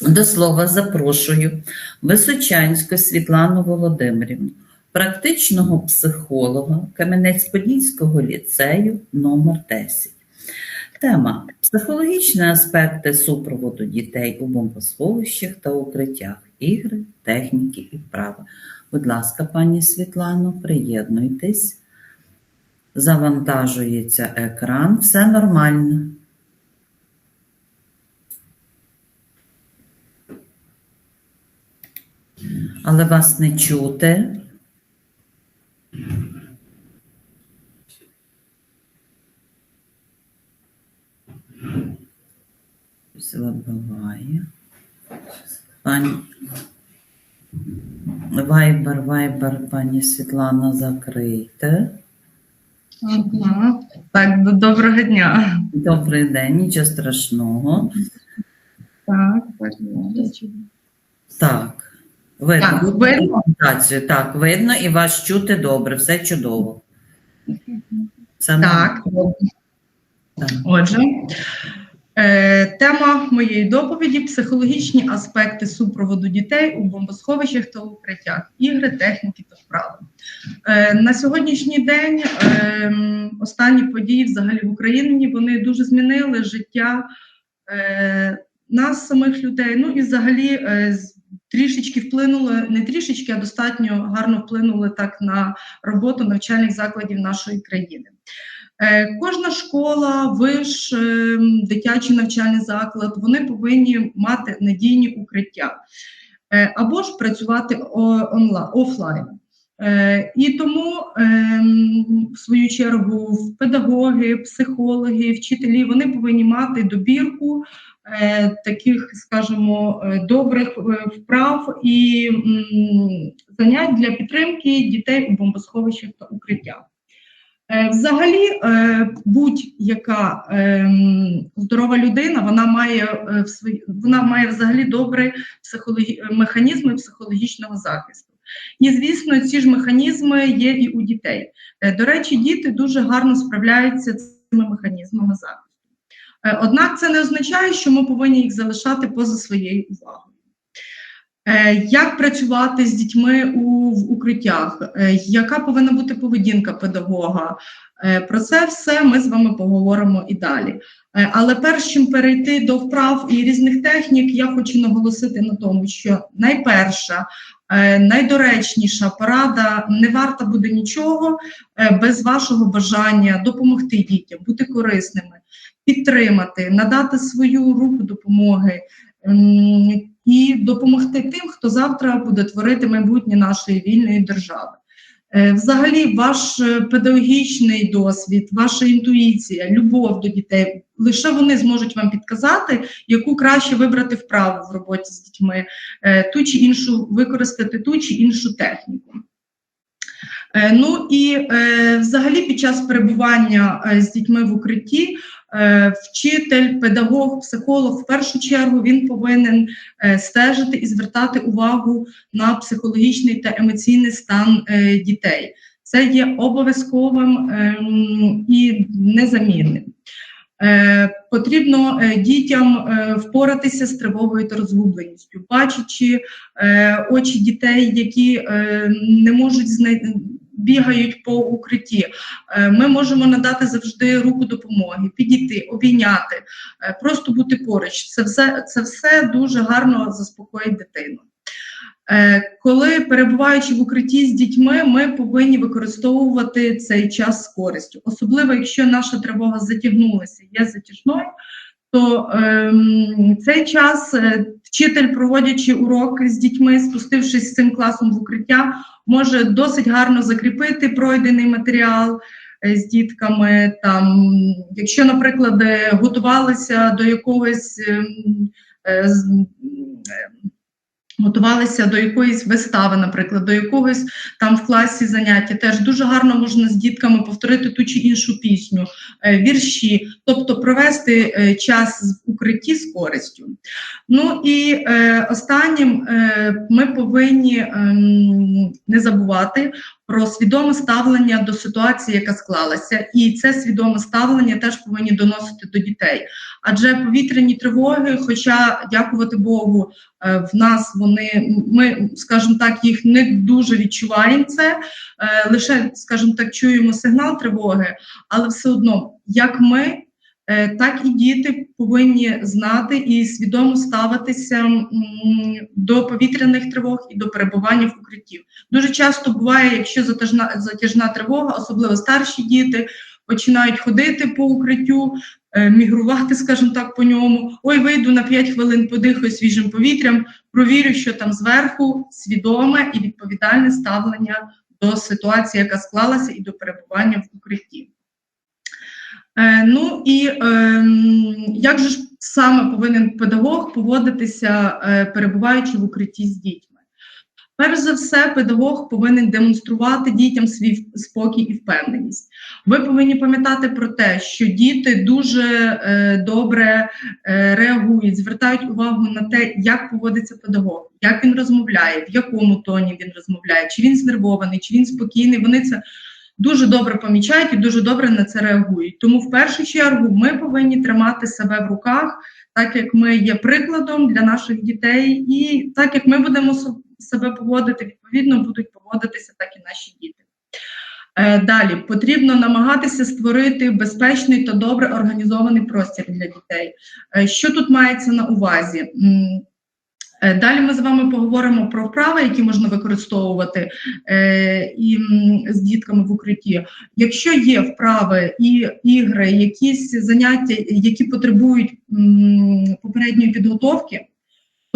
До слова запрошую Височанську Світлану Володимирівну, практичного психолога Кам'янець-Подільського ліцею номер 10. Тема психологічні аспекти супроводу дітей у бомбосховищах та укриттях, ігри, техніки і вправи. Будь ласка, пані Світлано, приєднуйтесь. Завантажується екран, все нормально. Але вас не чути. Вибиває. Пані Вайбер, вайбер, пані Світлана, закрийте. Ага. Так, до- доброго дня. Добрий день, нічого страшного. Так, передачу. Так, видно. Так, видно? Так, видно і вас чути добре, все чудово. Це Так, Так. отже, е, тема моєї доповіді психологічні аспекти супроводу дітей у бомбосховищах та укриттях, ігри, техніки та вправи. Е, на сьогоднішній день е, останні події взагалі в Україні вони дуже змінили життя е, нас, самих людей. Ну і взагалі е, трішечки вплинули, не трішечки, а достатньо гарно вплинули так на роботу навчальних закладів нашої країни. Е, Кожна школа, виш, е, дитячий навчальний заклад, вони повинні мати надійні укриття Е, або ж працювати онлайн офлайн. Е, І тому, ем, в свою чергу, педагоги, психологи, вчителі вони повинні мати добірку е, таких, скажімо, е, добрих вправ і занять для підтримки дітей у бомбосховищах та укриттях. Взагалі, будь-яка ем, здорова людина, вона має в свої, вона має взагалі добрі психологі... механізми психологічного захисту. І звісно, ці ж механізми є і у дітей. Е, До речі, діти дуже гарно справляються з цими механізмами захисту. Е, Однак це не означає, що ми повинні їх залишати поза своєю увагою. Е, Як працювати з дітьми у в укриттях? Яка повинна бути поведінка педагога? Про це все ми з вами поговоримо і далі. Але перш чим перейти до вправ і різних технік, я хочу наголосити на тому, що найперша, найдоречніша порада не варта буде нічого е, без вашого бажання допомогти дітям, бути корисними, підтримати, надати свою руку допомоги. І допомогти тим, хто завтра буде творити майбутнє нашої вільної держави. Е, Взагалі, ваш е, педагогічний досвід, ваша інтуїція, любов до дітей лише вони зможуть вам підказати, яку краще вибрати вправу в роботі з дітьми, е, ту чи іншу використати ту чи іншу техніку. Е, Ну і е, взагалі під час перебування е, з дітьми в укритті вчитель, педагог, психолог в першу чергу він повинен стежити і звертати увагу на психологічний та емоційний стан дітей. Це є обов'язковим ем, і незамінним. Потрібно дітям впоратися з тривогою та розгубленістю, бачачи очі дітей, які не можуть знайти. Бігають по укритті, Е, ми можемо надати завжди руку допомоги, підійти, обійняти, е, просто бути поруч. Це все, це все дуже гарно заспокоїть дитину. Е, Коли перебуваючи в укритті з дітьми, ми повинні використовувати цей час з користю. Особливо, якщо наша тривога затягнулася, є затяжною, то ем, цей час е, вчитель, проводячи уроки з дітьми, спустившись з цим класом в укриття, може досить гарно закріпити пройдений матеріал е, з дітками. Там, якщо, наприклад, е, готувалися до якогось ем, е, е, готувалися до якоїсь вистави, наприклад, до якогось там в класі заняття. Теж дуже гарно можна з дітками повторити ту чи іншу пісню, е, вірші, тобто провести е, час в укритті з користю. Ну і е, останнім е, ми повинні ем, не забувати про свідоме ставлення до ситуації, яка склалася, і це свідоме ставлення теж повинні доносити до дітей. Адже повітряні тривоги, хоча дякувати Богу, е, в нас вони ми, скажімо так, їх не дуже відчуваємо це. е, Лише, скажімо так, чуємо сигнал тривоги, але все одно, як ми. е, Так і діти повинні знати і свідомо ставитися до повітряних тривог і до перебування в укритті. Дуже часто буває, якщо затяжна, затяжна тривога, особливо старші діти, починають ходити по укриттю, мігрувати, скажімо так, по ньому. Ой, вийду на 5 хвилин, подихаю свіжим повітрям, провірю, що там зверху свідоме і відповідальне ставлення до ситуації, яка склалася, і до перебування в укритті. Е, ну і е, як же ж саме повинен педагог поводитися, е, перебуваючи в укритті з дітьми? Перш за все, педагог повинен демонструвати дітям свій спокій і впевненість. Ви повинні пам'ятати про те, що діти дуже е, добре е, реагують, звертають увагу на те, як поводиться педагог, як він розмовляє, в якому тоні він розмовляє, чи він знервований, чи він спокійний. Вони це дуже добре помічають і дуже добре на це реагують. Тому в першу чергу ми повинні тримати себе в руках, так як ми є прикладом для наших дітей, і так як ми будемо себе поводити, відповідно будуть поводитися так і наші діти. Е, Далі потрібно намагатися створити безпечний та добре організований простір для дітей. Е, Що тут мається на увазі? Е, Далі ми з вами поговоримо про вправи, які можна використовувати е, і з дітками в укритті. Якщо є вправи і ігри, якісь заняття, які потребують м, попередньої підготовки,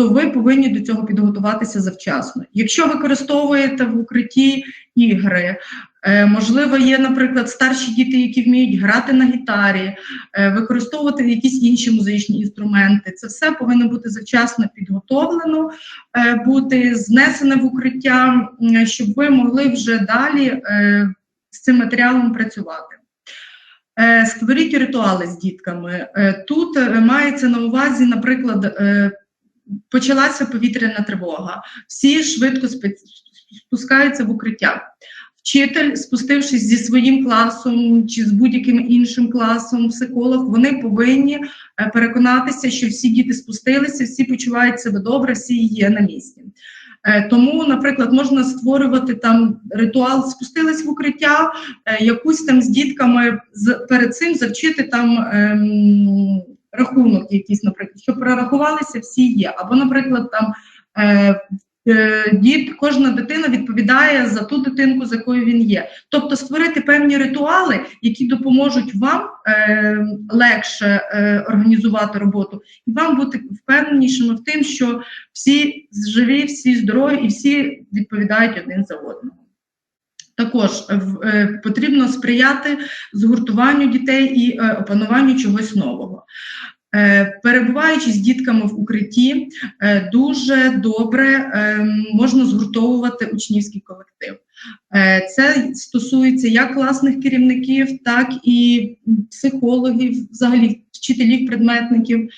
то ви повинні до цього підготуватися завчасно. Якщо використовуєте в укритті ігри, е, можливо, є, наприклад, старші діти, які вміють грати на гітарі, е, використовувати якісь інші музичні інструменти. Це все повинно бути завчасно підготовлено, е, бути знесене в укриття, щоб ви могли вже далі з цим матеріалом працювати. Створіть ритуали з дітками. Тут мається на увазі, наприклад, почалася повітряна тривога. Всі швидко спускаються в укриття. Вчитель, спустившись зі своїм класом чи з будь-яким іншим класом, психолог, вони повинні е, переконатися, що всі діти спустилися, всі почувають себе добре, всі є на місці. Е, Тому, наприклад, можна створювати там ритуал, спустились в укриття, е, якусь там з дітками перед цим завчити там ем, рахунок, якийсь, наприклад, щоб прорахувалися всі є. Або, наприклад, там е, е, діт, кожна дитина відповідає за ту дитинку, з якою він є. Тобто створити певні ритуали, які допоможуть вам е, легше е, організувати роботу, і вам бути впевненішими в тим, що всі живі, всі здорові і всі відповідають один за одного. Також е, потрібно сприяти згуртуванню дітей і е, опануванню чогось нового. Е, Перебуваючи з дітками в укритті, е, дуже добре е, можна згуртовувати учнівський колектив. Е, Це стосується як класних керівників, так і психологів, взагалі вчителів, предметників.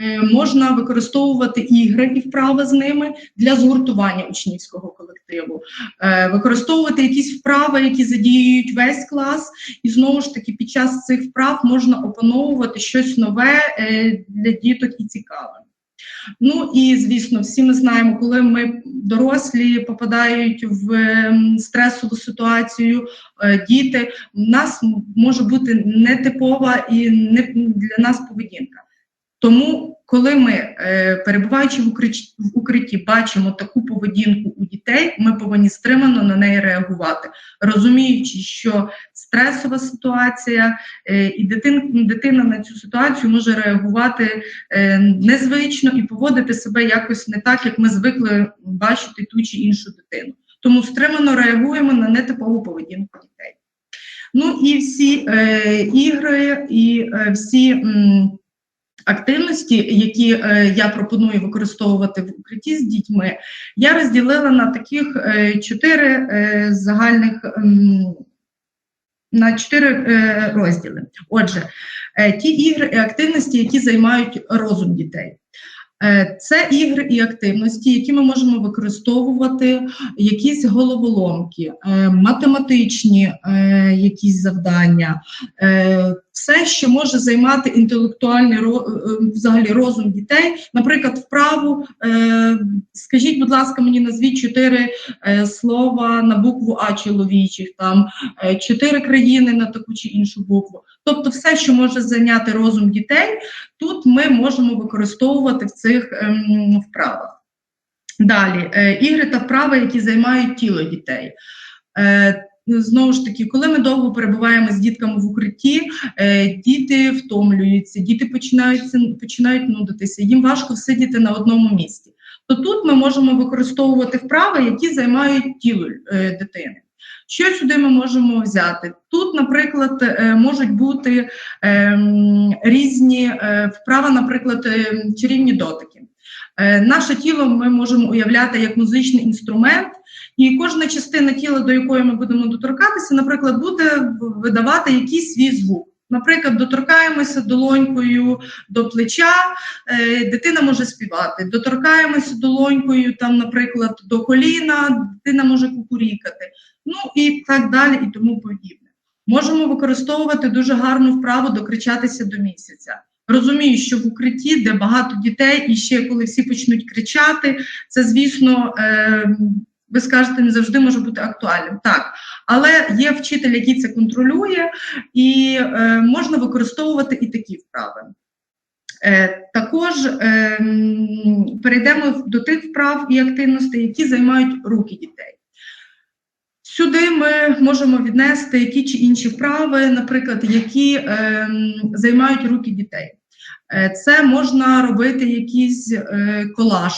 Е, Можна використовувати ігри і вправи з ними для згуртування учнівського колективу, Е, використовувати якісь вправи, які задіюють весь клас, і знову ж таки під час цих вправ можна опановувати щось нове е, для діток і цікаве. Ну і звісно, всі ми знаємо, коли ми дорослі попадають в стресову ситуацію, діти, в нас може бути нетипова і не для нас поведінка. Тому, коли ми, е, перебуваючи в укритті, бачимо таку поведінку у дітей, ми повинні стримано на неї реагувати, розуміючи, що стресова ситуація е, і дитин, дитина на цю ситуацію може реагувати е, незвично і поводити себе якось не так, як ми звикли бачити ту чи іншу дитину. Тому стримано реагуємо на нетипову поведінку дітей. Ну і всі е, ігри, і е, всі. м, Активності, які е, я пропоную використовувати в укритті з дітьми, я розділила на таких е, чотири е, загальних ем, на чотири розділи. Отже, ті ігри і активності, які займають розум дітей. Це ігри і активності, які ми можемо використовувати, якісь головоломки, математичні якісь завдання, все, що може займати інтелектуальний е, взагалі розум дітей. Наприклад, вправу, е, скажіть, будь ласка, мені назвіть чотири е, слова на букву А чоловічих, там е, чотири країни на таку чи іншу букву. Тобто, все, що може зайняти розум дітей, тут ми можемо використовувати в цих ем, вправах. Далі, е, ігри та вправи, які займають тіло дітей. Знову ж таки, коли ми довго перебуваємо з дітками в укритті, е, діти втомлюються, діти починають, починають нудитися, їм важко сидіти на одному місці. То тут ми можемо використовувати вправи, які займають тіло е, дитини. Що сюди ми можемо взяти? Тут, наприклад, е, можуть бути ем, різні вправи, наприклад, е, чарівні дотики. Е, Наше тіло ми можемо уявляти як музичний інструмент, і кожна частина тіла, до якої ми будемо доторкатися, наприклад, буде видавати якийсь свій звук. Наприклад, доторкаємося долонькою до плеча, е, дитина може співати. Доторкаємося долонькою, там, наприклад, до коліна, дитина може кукурікати. Ну і так далі, і тому подібне. Можемо використовувати дуже гарну вправу докричатися до місяця. Розумію, що в укритті, де багато дітей, і ще коли всі почнуть кричати, це, звісно, е, ви скажете, не завжди може бути актуальним. Так, але є вчитель, який це контролює, і е, можна використовувати і такі вправи. Е, також е, перейдемо до тих вправ і активностей, які займають руки дітей. Сюди ми можемо віднести які чи інші вправи, наприклад, які е, займають руки дітей. Е, це можна робити якийсь е, колаж,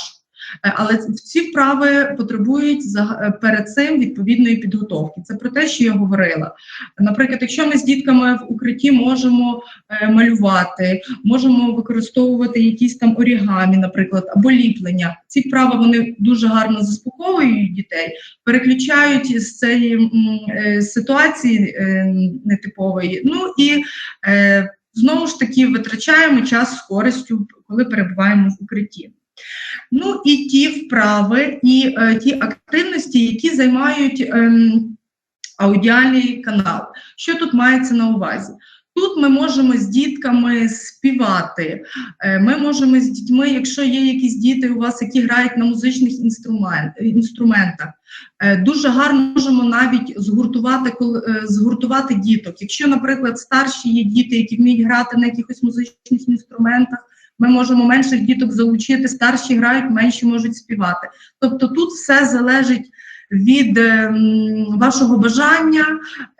але ці вправи потребують е, перед цим відповідної підготовки. Це про те, що я говорила. Наприклад, якщо ми з дітками в укритті можемо е, малювати, можемо використовувати якісь там орігамі, наприклад, або ліплення. Ці вправи вони дуже гарно заспокоюють дітей, переключають з цієї е, ситуації е, нетипової. Ну і е, знову ж таки витрачаємо час з користю, коли перебуваємо в укритті. Ну і ті вправи, і е, ті активності, які займають ем, аудіальний канал. Що тут мається на увазі? Тут ми можемо з дітками співати. Е, Ми можемо з дітьми, якщо є якісь діти у вас, які грають на музичних інструментах, е, дуже гарно можемо навіть згуртувати, е, згуртувати діток. Якщо, наприклад, старші є діти, які вміють грати на якихось музичних інструментах, ми можемо менших діток залучити, старші грають, менші можуть співати. Тобто тут все залежить від ем, вашого бажання,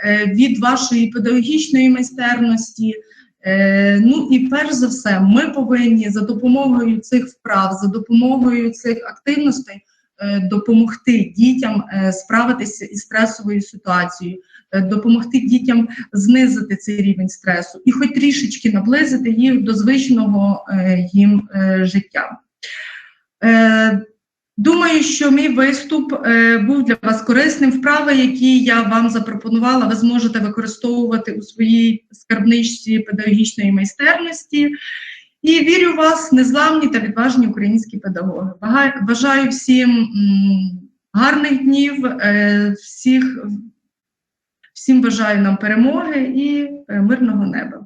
е, від вашої педагогічної майстерності. Е, Ну і перш за все, ми повинні за допомогою цих вправ, за допомогою цих активностей е, допомогти дітям е, справитися із стресовою ситуацією, е, допомогти дітям знизити цей рівень стресу і хоч трішечки наблизити їх до звичного е, їм е, життя. Е, Думаю, що мій виступ е, був для вас корисним. Вправи, які я вам запропонувала, ви зможете використовувати у своїй скарбничці педагогічної майстерності. І вірю в вас, незламні та відважні українські педагоги. Бажаю всім гарних днів, е, всіх, всім бажаю нам перемоги і е, мирного неба.